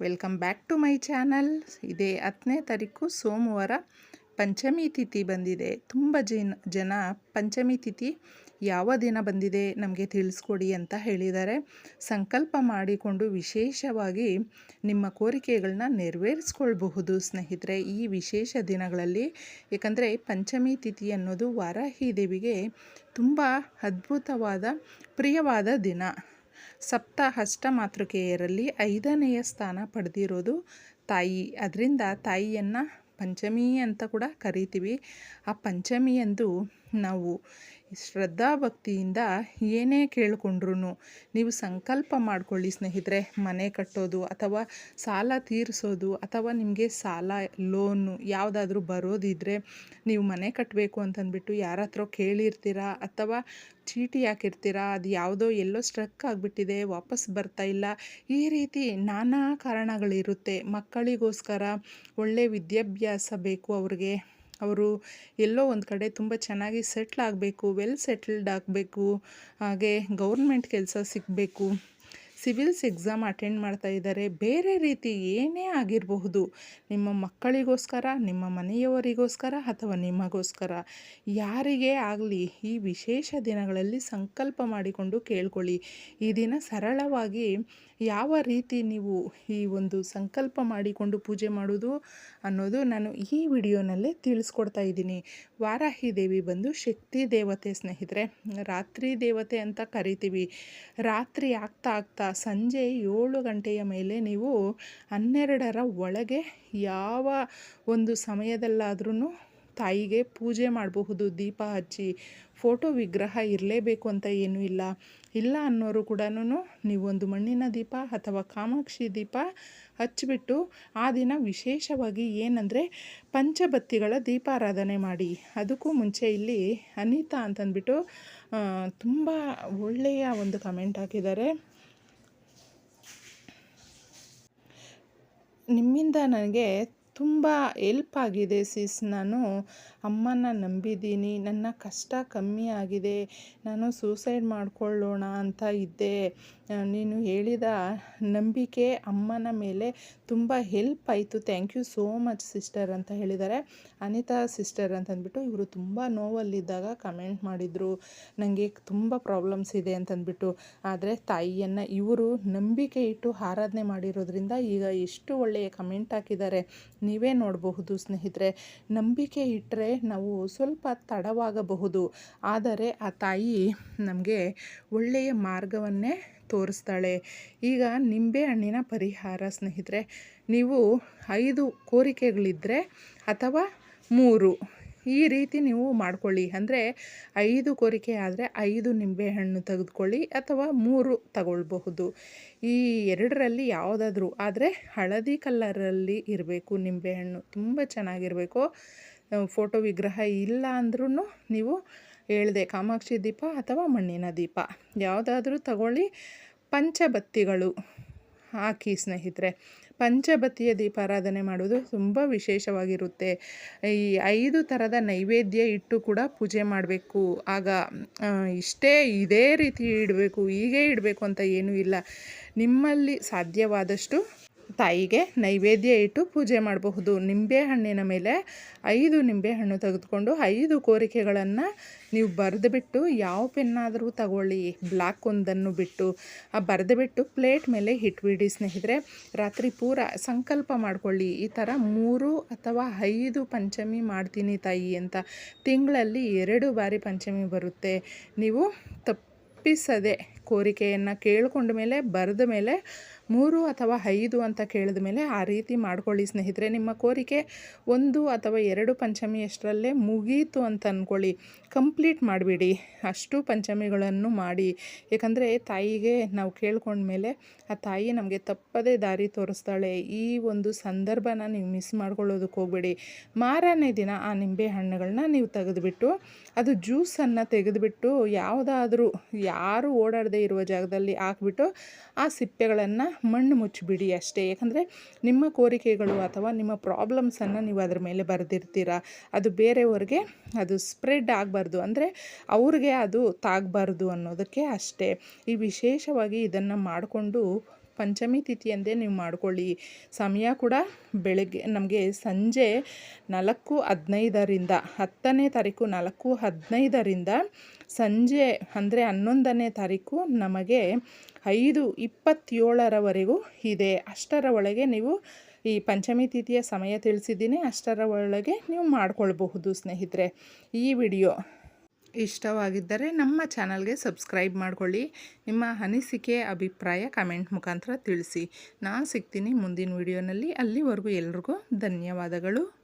Welcome back to my channel ಇದೇ ಹತ್ತನೇ ತಾರೀಕು ಸೋಮವಾರ ಪಂಚಮಿ ತಿಥಿ ಬಂದಿದೆ. ತುಂಬ ಜನ ಜನ ಪಂಚಮಿ ತಿಥಿ ಯಾವ ದಿನ ಬಂದಿದೆ ನಮಗೆ ತಿಳಿಸ್ಕೊಡಿ ಅಂತ ಹೇಳಿದ್ದಾರೆ. ಸಂಕಲ್ಪ ಮಾಡಿಕೊಂಡು ವಿಶೇಷವಾಗಿ ನಿಮ್ಮ ಕೋರಿಕೆಗಳನ್ನ ನೆರವೇರಿಸ್ಕೊಳ್ಬಹುದು. ಸ್ನೇಹಿತರೆ, ಈ ವಿಶೇಷ ದಿನಗಳಲ್ಲಿ ಏಕೆಂದರೆ ಪಂಚಮಿ ತಿಥಿ ಅನ್ನೋದು ವಾರಾಹಿ ದೇವಿಗೆ ತುಂಬ ಅದ್ಭುತವಾದ, ಪ್ರಿಯವಾದ ದಿನ. ಸಪ್ತ ಅಷ್ಟ ಮಾತೃಕೆಯರಲ್ಲಿ ಐದನೆಯ ಸ್ಥಾನ ಪಡೆದಿರೋದು ತಾಯಿ. ಅದರಿಂದ ತಾಯಿಯನ್ನು ಪಂಚಮಿ ಅಂತ ಕೂಡ ಕರಿತೀವಿ. ಆ ಪಂಚಮಿಯಂದು ನಾವು ಶ್ರದ್ಧಾ ಭಕ್ತಿಯಿಂದ ಏನೇ ಕೇಳಿಕೊಂಡ್ರು ನೀವು ಸಂಕಲ್ಪ ಮಾಡಿಕೊಳ್ಳಿ ಸ್ನೇಹಿತರೆ. ಮನೆ ಕಟ್ಟೋದು ಅಥವಾ ಸಾಲ ತೀರಿಸೋದು ಅಥವಾ ನಿಮಗೆ ಸಾಲ, ಲೋನು ಯಾವುದಾದ್ರೂ ಬರೋದಿದ್ದರೆ ನೀವು ಮನೆ ಕಟ್ಟಬೇಕು ಅಂತಂದ್ಬಿಟ್ಟು ಯಾರ ಹತ್ರ ಕೇಳಿರ್ತೀರಾ ಅಥವಾ ಚೀಟಿ ಹಾಕಿರ್ತೀರಾ, ಅದು ಯಾವುದೋ ಎಲ್ಲೋ ಸ್ಟ್ರಕ್ ಆಗಿಬಿಟ್ಟಿದೆ, ವಾಪಸ್ ಬರ್ತಾ ಇಲ್ಲ, ಈ ರೀತಿ ನಾನಾ ಕಾರಣಗಳಿರುತ್ತೆ. ಮಕ್ಕಳಿಗೋಸ್ಕರ ಒಳ್ಳೆಯ ವಿದ್ಯಾಭ್ಯಾಸ ಬೇಕು ಅವ್ರಿಗೆ. ಅವರು ಎಲ್ಲೋ ಒಂದು ಕಡೆ ತುಂಬ ಚೆನ್ನಾಗಿ ಸೆಟ್ಲ್ ಆಗಬೇಕು ವೆಲ್ ಸೆಟಲ್ಡ್ ಆಗಬೇಕು, ಹಾಗೆ ಗೌರ್ಮೆಂಟ್ ಕೆಲಸ ಸಿಗಬೇಕು. ಸಿವಿಲ್ಸ್ ಎಕ್ಸಾಮ್ ಅಟೆಂಡ್ ಮಾಡ್ತಾ ಇದ್ದಾರೆ. ಬೇರೆ ರೀತಿ ಏನೇ ಆಗಿರಬಹುದು, ನಿಮ್ಮ ಮಕ್ಕಳಿಗೋಸ್ಕರ, ನಿಮ್ಮ ಮನೆಯವರಿಗೋಸ್ಕರ ಅಥವಾ ನಿಮಗೋಸ್ಕರ, ಯಾರಿಗೇ ಆಗಲಿ ಈ ವಿಶೇಷ ದಿನಗಳಲ್ಲಿ ಸಂಕಲ್ಪ ಮಾಡಿಕೊಂಡು ಕೇಳ್ಕೊಳ್ಳಿ. ಈ ದಿನ ಸರಳವಾಗಿ ಯಾವ ರೀತಿ ನೀವು ಈ ಒಂದು ಸಂಕಲ್ಪ ಮಾಡಿಕೊಂಡು ಪೂಜೆ ಮಾಡೋದು ಅನ್ನೋದು ನಾನು ಈ ವಿಡಿಯೋನಲ್ಲೇ ತಿಳಿಸ್ಕೊಡ್ತಾ ಇದ್ದೀನಿ. ವಾರಾಹಿ ದೇವಿ ಬಂದು ಶಕ್ತಿ ದೇವತೆ ಸ್ನೇಹಿತರೆ, ರಾತ್ರಿ ದೇವತೆ ಅಂತ ಕರಿತೀವಿ. ರಾತ್ರಿ ಆಗ್ತಾ ಆಗ್ತಾ ಸಂಜೆ ಏಳು ಗಂಟೆಯ ಮೇಲೆ ನೀವು ಹನ್ನೆರಡರ ಒಳಗೆ ಯಾವ ಒಂದು ಸಮಯದಲ್ಲಾದ್ರೂ ತಾಯಿಗೆ ಪೂಜೆ ಮಾಡಬಹುದು, ದೀಪ ಹಚ್ಚಿ, ಫೋಟೋ ವಿಗ್ರಹ ಇರಲೇಬೇಕು ಅಂತ ಏನೂ ಇಲ್ಲ. ಇಲ್ಲ ಅನ್ನೋರು ಕೂಡ ನೀವೊಂದು ಮಣ್ಣಿನ ದೀಪ ಅಥವಾ ಕಾಮಾಕ್ಷಿ ದೀಪ ಹಚ್ಚಿಬಿಟ್ಟು ಆ ದಿನ ವಿಶೇಷವಾಗಿ ಏನಂದರೆ ಪಂಚಬತ್ತಿಗಳ ದೀಪಾರಾಧನೆ ಮಾಡಿ. ಅದಕ್ಕೂ ಮುಂಚೆ ಇಲ್ಲಿ ಅನಿತಾ ಅಂತಂದ್ಬಿಟ್ಟು ತುಂಬ ಒಳ್ಳೆಯ ಒಂದು ಕಮೆಂಟ್ ಹಾಕಿದ್ದಾರೆ. ನಿಮ್ಮಿಂದ ನನಗೆ ತುಂಬ ಎಲ್ಪ್ ಆಗಿದೆ ಸಿಸ್ ನಾನು ಅಮ್ಮನ ನಂಬಿದ್ದೀನಿ. ನನ್ನ ಕಷ್ಟ ಕಮ್ಮಿ ಆಗಿದೆ. ನಾನು ಸೂಸೈಡ್ ಮಾಡಿಕೊಳ್ಳೋಣ ಅಂತ ಇದ್ದೆ. ನೀನು ಹೇಳಿದ ನಂಬಿಕೆ ಅಮ್ಮನ ಮೇಲೆ ತುಂಬ ಹೆಲ್ಪ್ ಆಯಿತು. Thank you so much sister ಅಂತ ಹೇಳಿದ್ದಾರೆ. ಅನಿತಾ ಸಿಸ್ಟರ್ ಅಂತಂದ್ಬಿಟ್ಟು ಇವರು ತುಂಬ ನೋವಲ್ಲಿದ್ದಾಗ ಕಮೆಂಟ್ ಮಾಡಿದರು. ನನಗೆ ತುಂಬ ಪ್ರಾಬ್ಲಮ್ಸ್ ಇದೆ ಅಂತಂದ್ಬಿಟ್ಟು. ಆದರೆ ತಾಯಿಯನ್ನು ಇವರು ನಂಬಿಕೆ ಇಟ್ಟು ಆರಾಧನೆ ಮಾಡಿರೋದ್ರಿಂದ ಈಗ ಎಷ್ಟು ಒಳ್ಳೆಯ ಕಮೆಂಟ್ ಹಾಕಿದ್ದಾರೆ. ನೀವೇ ನೋಡಬಹುದು ಸ್ನೇಹಿತರೆ. ನಂಬಿಕೆ ಇಟ್ಟರೆ ನಾವು ಸ್ವಲ್ಪ ತಡವಾಗಬಹುದು. ಆದರೆ ಆ ತಾಯಿ ನಮಗೆ ಒಳ್ಳೆಯ ಮಾರ್ಗವನ್ನೇ ತೋರಿಸ್ತಾಳೆ. ಈಗ ನಿಂಬೆ ಹಣ್ಣಿನ ಪರಿಹಾರ ಸ್ನೇಹಿತರೆ. ನೀವು ಐದು ಕೋರಿಕೆಗಳಿದ್ದರೆ ಅಥವಾ ಮೂರು. ಈ ರೀತಿ ನೀವು ಮಾಡ್ಕೊಳ್ಳಿ. ಅಂದರೆ ಐದು ಕೋರಿಕೆ ಆದರೆ ಐದು ನಿಂಬೆಹಣ್ಣು ತೆಗೆದುಕೊಳ್ಳಿ ಅಥವಾ ಮೂರು ತಗೊಳ್ಬಹುದು. ಈ ಎರಡರಲ್ಲಿ ಯಾವುದಾದ್ರೂ ಆದರೆ ಹಳದಿ ಕಲ್ಲರಲ್ಲಿ ಇರಬೇಕು ನಿಂಬೆಹಣ್ಣು ತುಂಬ ಚೆನ್ನಾಗಿರಬೇಕು. ಫೋಟೋ ವಿಗ್ರಹ ಇಲ್ಲ ಅಂದ್ರೂ ನೀವು ಹೇಳಿದೆ ಕಾಮಾಕ್ಷಿ ದೀಪ ಅಥವಾ ಮಣ್ಣಿನ ದೀಪ. ಯಾವುದಾದ್ರೂ ತಗೊಳ್ಳಿ. ಪಂಚಬತ್ತಿಗಳು ಹಾಕಿ ಸ್ನೇಹಿತರೆ. ಪಂಚಬತ್ತಿಯ ದೀಪಾರಾಧನೆ ಮಾಡೋದು ತುಂಬ ವಿಶೇಷವಾಗಿರುತ್ತೆ. ಈ ಐದು ಥರದ ನೈವೇದ್ಯ ಇಟ್ಟು ಕೂಡ ಪೂಜೆ ಮಾಡಬೇಕು. ಆಗ ಇಷ್ಟೇ ಇದೇ ರೀತಿ ಇಡಬೇಕು, ಹೀಗೆ ಇಡಬೇಕು ಅಂತ ಏನೂ ಇಲ್ಲ. ನಿಮ್ಮಲ್ಲಿ ಸಾಧ್ಯವಾದಷ್ಟು ತಾಯಿಗೆ ನೈವೇದ್ಯ ಇಟ್ಟು ಪೂಜೆ ಮಾಡಬಹುದು. ನಿಂಬೆ ಹಣ್ಣಿನ ಮೇಲೆ ಐದು ನಿಂಬೆ ಹಣ್ಣು ತೆಗೆದುಕೊಂಡು ಐದು ಕೋರಿಕೆಗಳನ್ನು ನೀವು ಬರೆದುಬಿಟ್ಟು ಯಾವ ಪೆನ್ನಾದರೂ ತಗೊಳ್ಳಿ. ಬ್ಲ್ಯಾಕ್ ಒಂದನ್ನು ಬಿಟ್ಟು ಆ ಬರೆದುಬಿಟ್ಟು ಪ್ಲೇಟ್ ಮೇಲೆ ಇಟ್ಬಿಡಿ ಸ್ನೇಹಿತರೆ. ರಾತ್ರಿ ಪೂರ ಸಂಕಲ್ಪ ಮಾಡಿಕೊಳ್ಳಿ. ಈ ಥರ ಮೂರು ಅಥವಾ ಐದು ಪಂಚಮಿ ಮಾಡ್ತೀನಿ ತಾಯಿ ಅಂತ ತಿಂಗಳಲ್ಲಿ ಎರಡು ಬಾರಿ ಪಂಚಮಿ ಬರುತ್ತೆ. ನೀವು ತಪ್ಪಿಸದೆ ಕೋರಿಕೆಯನ್ನು ಕೇಳಿಕೊಂಡ ಮೇಲೆ ಬರೆದ ಮೇಲೆ ಮೂರು ಅಥವಾ ಐದು ಅಂತ ಕೇಳಿದ ಮೇಲೆ ಆ ರೀತಿ ಮಾಡ್ಕೊಳ್ಳಿ ಸ್ನೇಹಿತರೆ. ನಿಮ್ಮ ಕೋರಿಕೆ ಒಂದು ಅಥವಾ ಎರಡು ಪಂಚಮಿಯಷ್ಟರಲ್ಲೇ ಮುಗೀತು ಅಂತ ಅಂದ್ಕೊಳ್ಳಿ ಕಂಪ್ಲೀಟ್ ಮಾಡಿಬಿಡಿ. ಅಷ್ಟು ಪಂಚಮಿಗಳನ್ನು ಮಾಡಿ. ಏಕೆಂದರೆ ತಾಯಿಗೆ ನಾವು ಕೇಳ್ಕೊಂಡ್ಮೇಲೆ ಆ ತಾಯಿ ನಮಗೆ ತಪ್ಪದೇ ದಾರಿ ತೋರಿಸ್ತಾಳೆ. ಈ ಒಂದು ಸಂದರ್ಭನ ನೀವು ಮಿಸ್ ಮಾಡ್ಕೊಳ್ಳೋದಕ್ಕೆ ಹೋಗ್ಬೇಡಿ. ಮಾರನೇ ದಿನ ಆ ನಿಂಬೆ ಹಣ್ಣುಗಳನ್ನ ನೀವು ತೆಗೆದುಬಿಟ್ಟು, ಅದು ಜ್ಯೂಸನ್ನು ತೆಗೆದುಬಿಟ್ಟು, ಯಾವುದಾದ್ರೂ ಯಾರು ಓಡಾಡದೇ ಇರುವ ಜಾಗದಲ್ಲಿ ಹಾಕ್ಬಿಟ್ಟು ಆ ಸಿಪ್ಪೆಗಳನ್ನು ಮಣ್ಣು ಮುಚ್ಚಿಬಿಡಿ ಅಷ್ಟೇ. ಯಾಕಂದರೆ ನಿಮ್ಮ ಕೋರಿಕೆಗಳು ಅಥವಾ ನಿಮ್ಮ ಪ್ರಾಬ್ಲಮ್ಸನ್ನು ನೀವು ಅದ್ರ ಮೇಲೆ ಬರೆದಿರ್ತೀರ. ಅದು ಬೇರೆಯವ್ರಿಗೆ ಅದು ಸ್ಪ್ರೆಡ್ ಆಗಬಾರ್ದು. ಅಂದರೆ ಅವ್ರಿಗೆ ಅದು ತಾಗಬಾರ್ದು ಅನ್ನೋದಕ್ಕೆ ಅಷ್ಟೇ. ಈ ವಿಶೇಷವಾಗಿ ಇದನ್ನು ಮಾಡಿಕೊಂಡು ಪಂಚಮಿ ತಿಥಿಯಂದೇ ನೀವು ಮಾಡಿಕೊಳ್ಳಿ. ಸಮಯ ಕೂಡ ಬೆಳಗ್ಗೆ, ನಮಗೆ ಸಂಜೆ ನಾಲ್ಕು ಹದಿನೈದರಿಂದ, ಹತ್ತನೇ ತಾರೀಕು ನಾಲ್ಕು ಹದಿನೈದರಿಂದ ಸಂಜೆ ಅಂದರೆ ಹನ್ನೊಂದನೇ ತಾರೀಕು ನಮಗೆ ಐದು ಇಪ್ಪತ್ತೇಳರವರೆಗೂ ಇದೆ. ಅಷ್ಟರ ಒಳಗೆ ನೀವು ಈ ಪಂಚಮಿ ತಿಥಿಯ ಸಮಯ ತಿಳಿಸಿದ್ದೀನಿ. ಅಷ್ಟರ ಒಳಗೆ ನೀವು ಮಾಡಿಕೊಳ್ಬಹುದು ಸ್ನೇಹಿತರೆ. ಈ ವಿಡಿಯೋ ಇಷ್ಟವಾಗಿದ್ದರೆ ನಮ್ಮ ಚಾನಲ್ಗೆ ಸಬ್ಸ್ಕ್ರೈಬ್ ಮಾಡಿಕೊಳ್ಳಿ. ನಿಮ್ಮ ಅನಿಸಿಕೆ, ಅಭಿಪ್ರಾಯ ಕಮೆಂಟ್ ಮುಖಾಂತರ ತಿಳಿಸಿ. ನಾನು ಸಿಗ್ತೀನಿ ಮುಂದಿನ ವಿಡಿಯೋನಲ್ಲಿ. ಅಲ್ಲಿವರೆಗೂ ಎಲ್ರಿಗೂ ಧನ್ಯವಾದಗಳು.